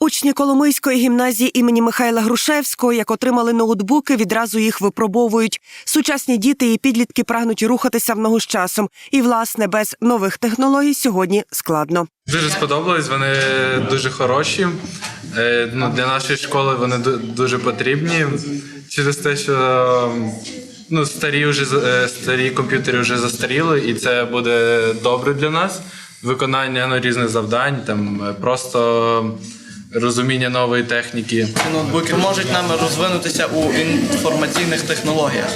Учні Коломийської гімназії імені Михайла Грушевського, як отримали ноутбуки, відразу їх випробовують. Сучасні діти і підлітки прагнуть рухатися в ногу з часом. І, власне, без нових технологій сьогодні складно. Дуже сподобались, вони дуже хороші. Е, Ну, для нашої школи вони дуже потрібні через те, що ну, старі, вже, е, старі комп'ютери вже застаріли, і це буде добре для нас. Виконання ну, різних завдань, там, е, просто розуміння нової техніки. Ці ноутбуки можуть нам розвинутися у інформаційних технологіях.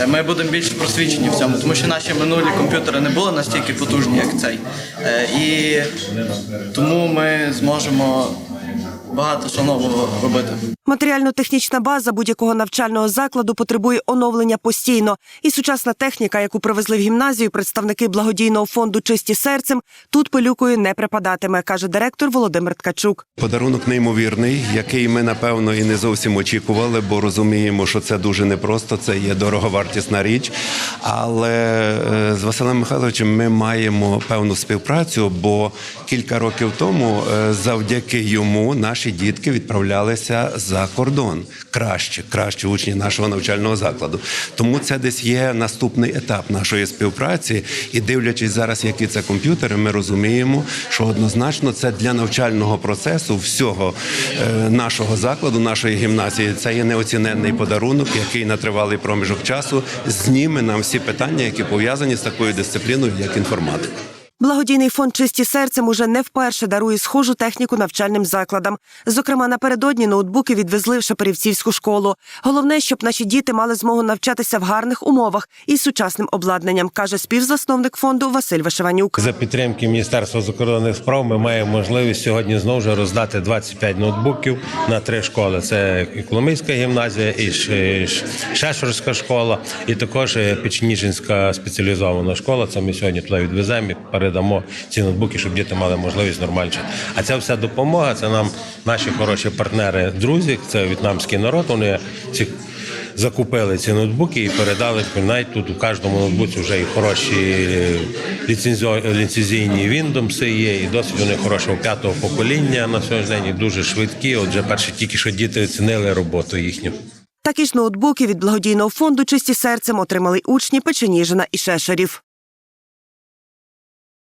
Е, Ми будемо більш просвічені в цьому, тому що наші минулі комп'ютери не були настільки потужні, як цей. Е, І тому ми зможемо багато що нового робити. Матеріально-технічна база будь-якого навчального закладу потребує оновлення постійно. І сучасна техніка, яку привезли в гімназію представники благодійного фонду Чисті серцем, тут пилюкою не припадатиме, каже директор Володимир Ткачук. Подарунок неймовірний, який ми напевно і не зовсім очікували, бо розуміємо, що це дуже непросто, це є дороговартісна річ. Але е, з Василем Михайловичем ми маємо певну співпрацю, бо кілька років тому, е, завдяки йому, наші дітки відправлялися за кордон краще, краще учні нашого навчального закладу. Тому це десь є наступний етап нашої співпраці. І дивлячись зараз, які це комп'ютери, ми розуміємо, що однозначно це для навчального процесу всього е, нашого закладу, нашої гімназії. Це є неоціненний подарунок, який на тривалий проміжок часу зніме нам всі питання, які пов'язані з такою дисципліною, як інформатика. Благодійний фонд Чисті серцем уже не вперше дарує схожу техніку навчальним закладам. Зокрема, напередодні ноутбуки відвезли в Шепарівцівську школу. Головне, щоб наші діти мали змогу навчатися в гарних умовах і сучасним обладнанням, каже співзасновник фонду Василь Вишиванюк. За підтримки Міністерства закордонних справ ми маємо можливість сьогодні знову ж роздати 25 ноутбуків на три школи. Це і Коломийська гімназія, і Шешурська школа, і також е, Печеніжинська спеціалізована школа. Це ми сьогодні туди відвеземо передамо ці ноутбуки, щоб діти мали можливість нормально. А ця вся допомога це нам наші хороші партнери, друзі. Це в'єтнамський народ. Вони ці закупили ці ноутбуки і передали навіть тут у кожному ноутбуці вже і хороші ліцензійні Windows є, і досить вони хорошого п'ятого покоління на сьогодні день і дуже швидкі. Отже, перше тільки що діти оцінили роботу їхню. Такі ж ноутбуки від благодійного фонду Чисті серцем отримали учні Печеніжина і Шешерів.